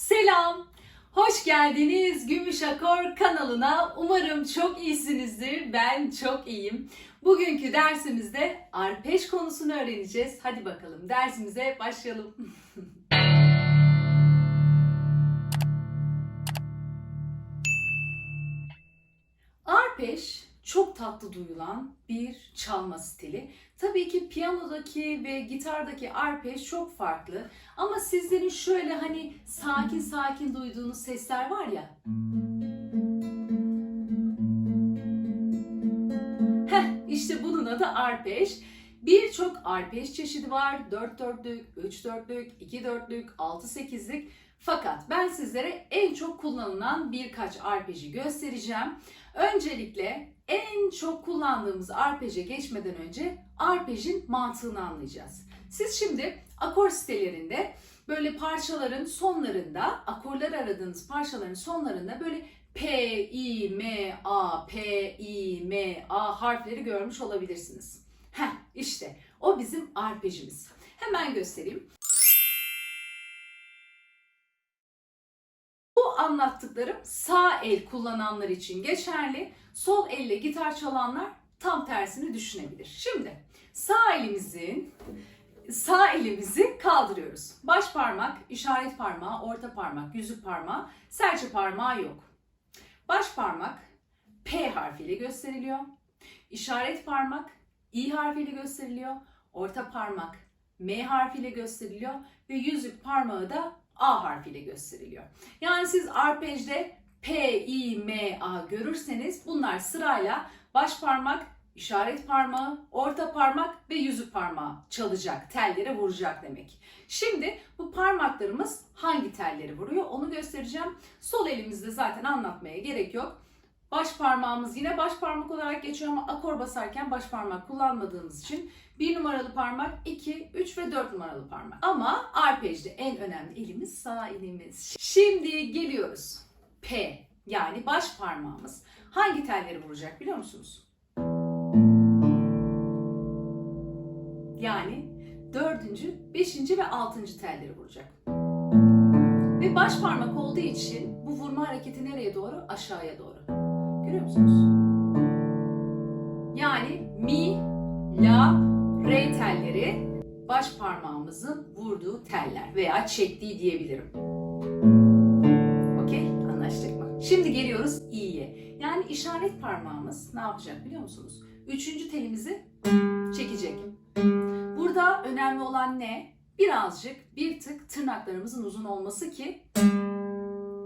Selam. Hoş geldiniz Gümüş Akor kanalına. Umarım çok iyisinizdir. Ben çok iyiyim. Bugünkü dersimizde arpej konusunu öğreneceğiz. Hadi bakalım dersimize başlayalım. Arpej çok tatlı duyulan bir çalma stili. Tabii ki piyanodaki ve gitardaki arpej çok farklı. Ama sizlerin şöyle hani sakin sakin duyduğunuz sesler var ya. Heh, işte bunun adı arpej. Birçok arpej çeşidi var. 4 dörtlük, 3 dörtlük, 2 dörtlük, 6 sekizlik. Fakat ben sizlere en çok kullanılan birkaç arpeji göstereceğim. Öncelikle en çok kullandığımız arpeje geçmeden önce arpejin mantığını anlayacağız. Siz şimdi akor sitelerinde böyle parçaların sonlarında, akorlar aradığınız parçaların sonlarında böyle P, I, M, A, P, I, M, A harfleri görmüş olabilirsiniz. Heh işte o bizim arpejimiz. Hemen göstereyim. Anlattıklarım sağ el kullananlar için geçerli. Sol elle gitar çalanlar tam tersini düşünebilir. Şimdi sağ elimizin sağ elimizi kaldırıyoruz. Baş parmak, işaret parmağı, orta parmak, yüzük parmağı, serçe parmağı yok. Baş parmak P harfiyle gösteriliyor. İşaret parmak İ harfiyle gösteriliyor. Orta parmak M harfiyle gösteriliyor ve yüzük parmağı da A harfiyle gösteriliyor. Yani siz arpejde P, I, M, A görürseniz bunlar sırayla baş parmak, işaret parmağı, orta parmak ve yüzük parmağı çalacak, tellere vuracak demek. Şimdi bu parmaklarımız hangi telleri vuruyor onu göstereceğim. Sol elimizde zaten anlatmaya gerek yok. Baş parmağımız yine baş parmak olarak geçiyor ama akor basarken baş parmak kullanmadığımız için 1 numaralı parmak, 2, 3 ve 4 numaralı parmak. Ama arpejde en önemli elimiz sağ elimiz. Şimdi geliyoruz. P yani baş parmağımız hangi telleri vuracak biliyor musunuz? Yani dördüncü, beşinci ve altıncı telleri vuracak. Ve baş parmak olduğu için bu vurma hareketi nereye doğru? Aşağıya doğru. Görüyor musunuz? Yani mi, la, re telleri baş parmağımızın vurduğu teller veya çektiği diyebilirim. Okey? Anlaştık mı? Şimdi geliyoruz i'ye. Yani işaret parmağımız ne yapacak biliyor musunuz? Üçüncü telimizi çekecek. Burada önemli olan ne? Birazcık bir tık tırnaklarımızın uzun olması ki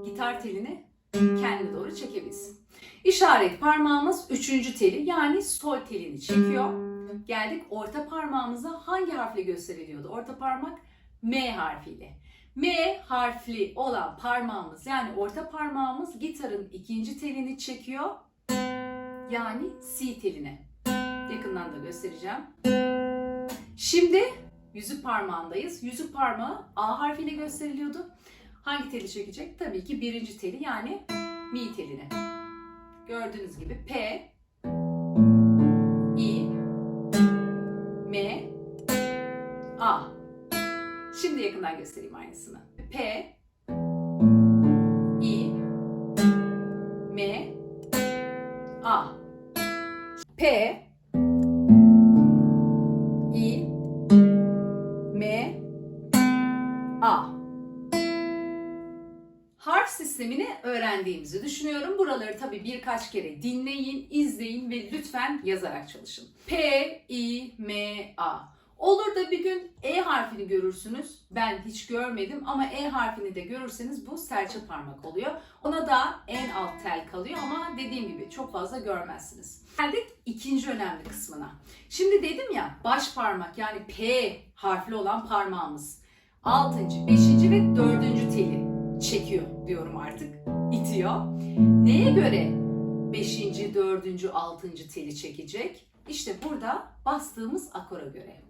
gitar telini kendine doğru çekebilsin. İşaret parmağımız üçüncü teli yani sol telini çekiyor. Geldik orta parmağımıza hangi harfle gösteriliyordu? Orta parmak M harfiyle. M harfli olan parmağımız yani orta parmağımız gitarın ikinci telini çekiyor. Yani C teline. Yakından da göstereceğim. Şimdi yüzük parmağındayız. Yüzük parmağı A harfiyle gösteriliyordu. Hangi teli çekecek? Tabii ki birinci teli yani mi teline. Gördüğünüz gibi P, I, M, A. Şimdi yakından göstereyim aynısını. P, öğrendiğimizi düşünüyorum. Buraları tabii birkaç kere dinleyin, izleyin ve lütfen yazarak çalışın. P, I, M, A. Olur da bir gün E harfini görürsünüz. Ben hiç görmedim ama E harfini de görürseniz bu serçe parmak oluyor. Ona da en alt tel kalıyor ama dediğim gibi çok fazla görmezsiniz. Geldik ikinci önemli kısmına. Şimdi dedim ya baş parmak yani P harfli olan parmağımız. Altıncı, beşinci ve dördüncü teli çekiyor diyorum artık. İtiyor. Neye göre 5. 4. 6. teli çekecek? İşte burada bastığımız akora göre.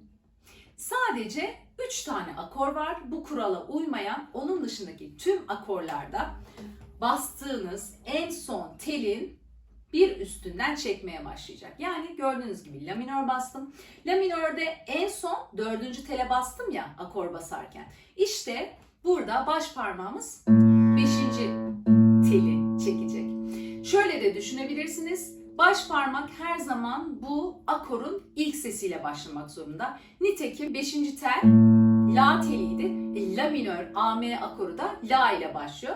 Sadece 3 tane akor var. Bu kurala uymayan onun dışındaki tüm akorlarda bastığınız en son telin bir üstünden çekmeye başlayacak. Yani gördüğünüz gibi la minör bastım. La minörde en son dördüncü tele bastım ya akor basarken. İşte burada baş parmağımız beşinci teli çekecek. Şöyle de düşünebilirsiniz. Baş parmak her zaman bu akorun ilk sesiyle başlamak zorunda. Nitekim 5. tel La teliydi. E, La minör AM akoru da La ile başlıyor.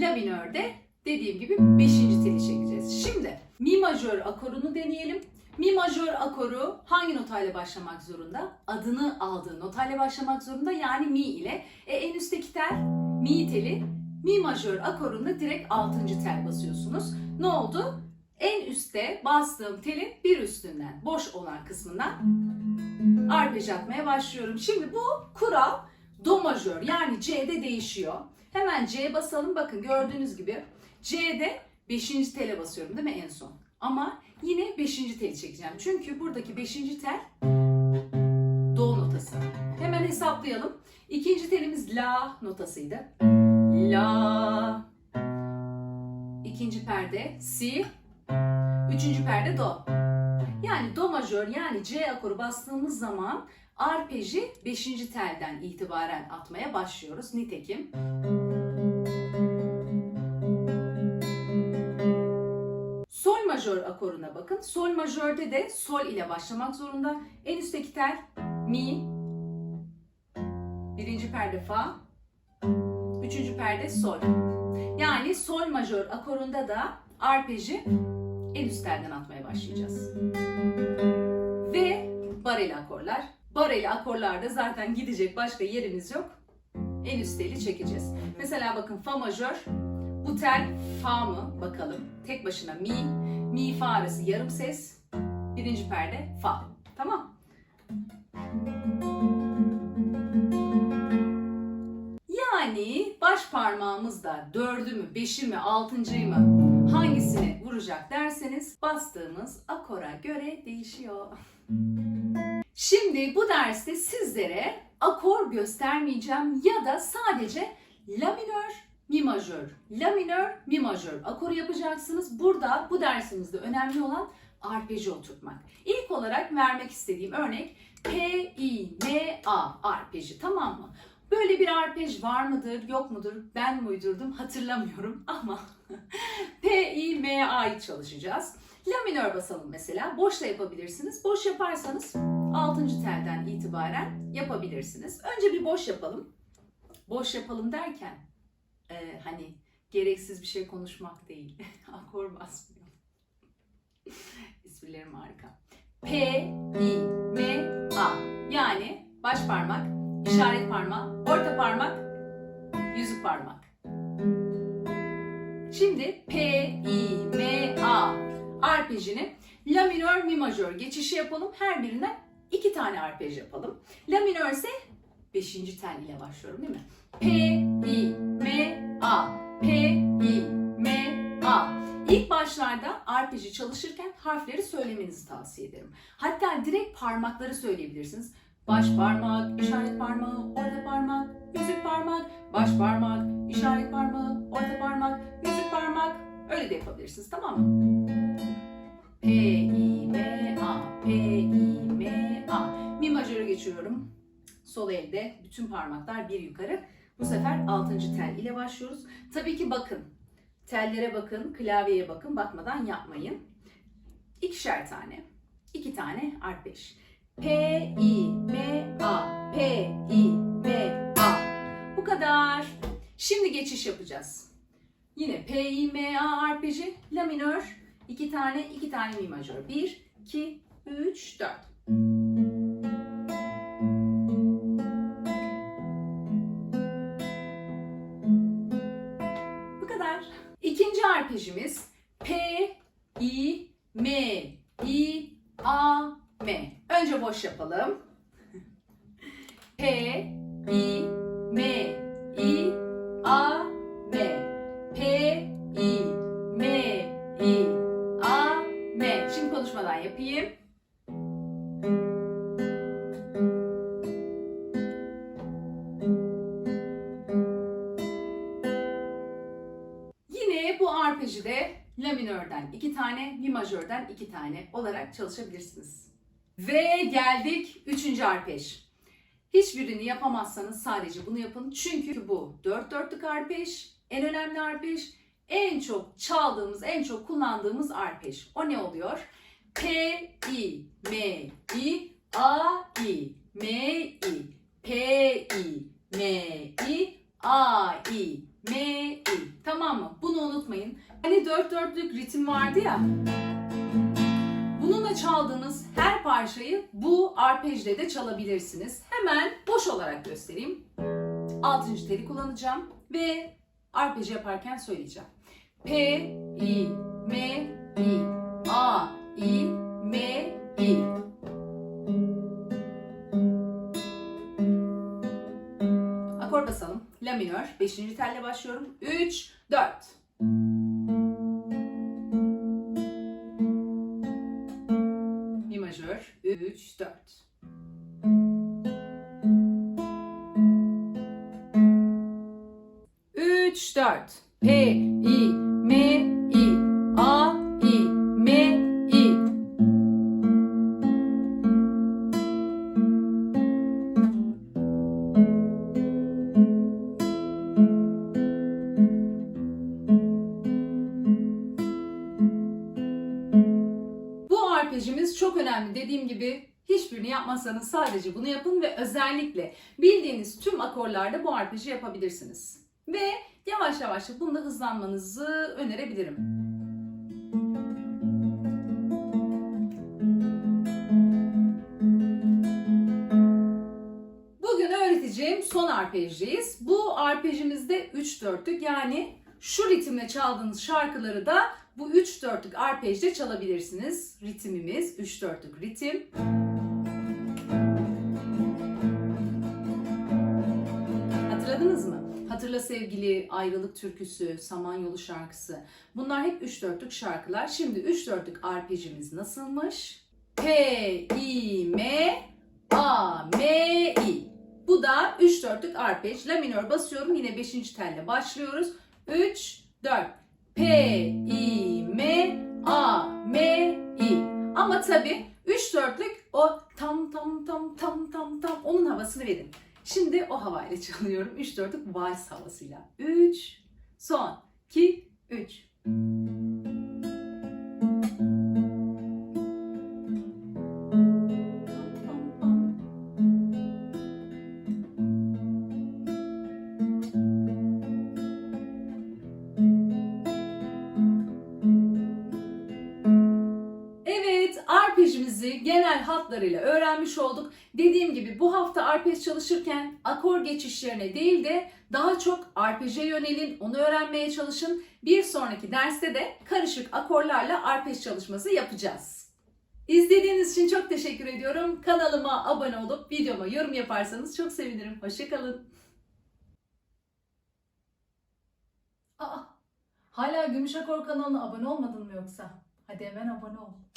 La minörde dediğim gibi 5. teli çekeceğiz. Şimdi Mi majör akorunu deneyelim. Mi majör akoru hangi notayla başlamak zorunda? Adını aldığı notayla başlamak zorunda yani mi ile. E, en üstteki tel mi teli. Mi majör akorunda direkt 6. tel basıyorsunuz. Ne oldu? En üstte bastığım telin bir üstünden, boş olan kısmından arpej atmaya başlıyorum. Şimdi bu kural do majör yani C'de değişiyor. Hemen C basalım. Bakın gördüğünüz gibi C'de 5. tele basıyorum değil mi en son? Ama yine 5. teli çekeceğim. Çünkü buradaki 5. tel do notası. Hemen hesaplayalım. İkinci telimiz la notasıydı. La. İkinci perde si. Üçüncü perde do. Yani do majör yani C akoru bastığımız zaman arpeji 5. telden itibaren atmaya başlıyoruz. Nitekim majör akoruna bakın. Sol majörde de sol ile başlamak zorunda. En üstteki tel mi. Birinci perde fa. Üçüncü perde sol. Yani sol majör akorunda da arpeji en üst telden atmaya başlayacağız. Ve bareli akorlar. Bareli akorlarda zaten gidecek başka yerimiz yok. En üst teli çekeceğiz. Mesela bakın fa majör. Bu tel fa mı? Bakalım. Tek başına mi. Mi fa arası yarım ses. Birinci perde fa. Tamam. Yani baş parmağımızda dördü mü, beşi mi, altıncıyı mı hangisini vuracak derseniz bastığımız akora göre değişiyor. Şimdi bu derste sizlere akor göstermeyeceğim ya da sadece la minör, mi majör, la minör, mi majör akoru yapacaksınız. Burada bu dersimizde önemli olan arpeji oturtmak. İlk olarak vermek istediğim örnek P, I, M, A arpeji tamam mı? Böyle bir arpej var mıdır, yok mudur? Ben mi uydurdum hatırlamıyorum ama P, I, M, A'yı çalışacağız. La minör basalım mesela. Boş da yapabilirsiniz. Boş yaparsanız 6. telden itibaren yapabilirsiniz. Önce bir boş yapalım. Boş yapalım derken e, hani gereksiz bir şey konuşmak değil. Akor basmıyor. İsmilerim harika. P, I, M, A. Yani baş parmak, işaret parmağı, orta parmak, yüzük parmak. Şimdi P, I, M, A arpejini La minör, Mi majör geçişi yapalım. Her birinden iki tane arpej yapalım. La minör ise beşinci tel ile başlıyorum değil mi? P, I, A. P, I, M, A. İlk başlarda arpeji çalışırken harfleri söylemenizi tavsiye ederim. Hatta direkt parmakları söyleyebilirsiniz. Baş parmak, işaret parmağı, orta parmak, yüzük parmak, baş parmak, işaret parmağı, orta parmak, yüzük parmak. Öyle de yapabilirsiniz tamam mı? P, I, M, A, P, I, M, A. Mi majörü geçiyorum. Sol elde bütün parmaklar bir yukarı. Bu sefer 6. tel ile başlıyoruz. Tabii ki bakın. Tellere bakın, klavyeye bakın. Bakmadan yapmayın. İkişer tane. iki tane art 5. P, I, B, A. P, I, B, A. Bu kadar. Şimdi geçiş yapacağız. Yine P, I, M, A arpeji. La minör. iki tane, iki tane mi majör. 1, 2, 3, 4. arpejimiz P, I, M, I, A, M. Önce boş yapalım. La minörden iki tane, Mi majörden iki tane olarak çalışabilirsiniz. Ve geldik üçüncü arpej. Hiçbirini yapamazsanız sadece bunu yapın. Çünkü bu 4 dörtlük arpej, en önemli arpej, en çok çaldığımız, en çok kullandığımız arpej. O ne oluyor? P, I, M, I, A, I, M, I, P, I, M, I, A, I, M, I. Tamam mı? Bunu unutmayın. Hani dört dörtlük ritim vardı ya. Bununla çaldığınız her parçayı bu arpejle de çalabilirsiniz. Hemen boş olarak göstereyim. Altıncı teli kullanacağım ve arpeji yaparken söyleyeceğim. P, I, M, I, A, I, M, I. La minör. Beşinci telle başlıyorum. 3, 4. Mi majör. 3, 4. Üç, dört. P, I, Bu arpejimiz çok önemli. Dediğim gibi hiçbirini yapmazsanız sadece bunu yapın ve özellikle bildiğiniz tüm akorlarda bu arpeji yapabilirsiniz. Ve yavaş yavaş da bunda hızlanmanızı önerebilirim. Bugün öğreteceğim son arpejdeyiz. Bu arpejimizde 3 dörtlük yani şu ritimle çaldığınız şarkıları da bu 3 dörtlük arpejde çalabilirsiniz. Ritimimiz 3 dörtlük ritim. Hatırladınız mı? Hatırla sevgili ayrılık türküsü, Samanyolu şarkısı. Bunlar hep 3 dörtlük şarkılar. Şimdi 3 dörtlük arpejimiz nasılmış? P, I, M, A, M, I. Bu da 3 dörtlük arpej. La minör basıyorum. Yine 5. telle başlıyoruz. 3, 4. P, I, M, A, M, I. Ama tabi 3 dörtlük o tam tam tam tam tam tam onun havasını verin. Şimdi o havayla çalıyorum. 3 dörtlük vals havasıyla. 3, son, 2, 3. hatlarıyla öğrenmiş olduk. Dediğim gibi bu hafta arpej çalışırken akor geçişlerine değil de daha çok arpeje yönelin, onu öğrenmeye çalışın. Bir sonraki derste de karışık akorlarla arpej çalışması yapacağız. İzlediğiniz için çok teşekkür ediyorum. Kanalıma abone olup videoma yorum yaparsanız çok sevinirim. Hoşçakalın. Aa, hala Gümüş Akor kanalına abone olmadın mı yoksa? Hadi hemen abone ol.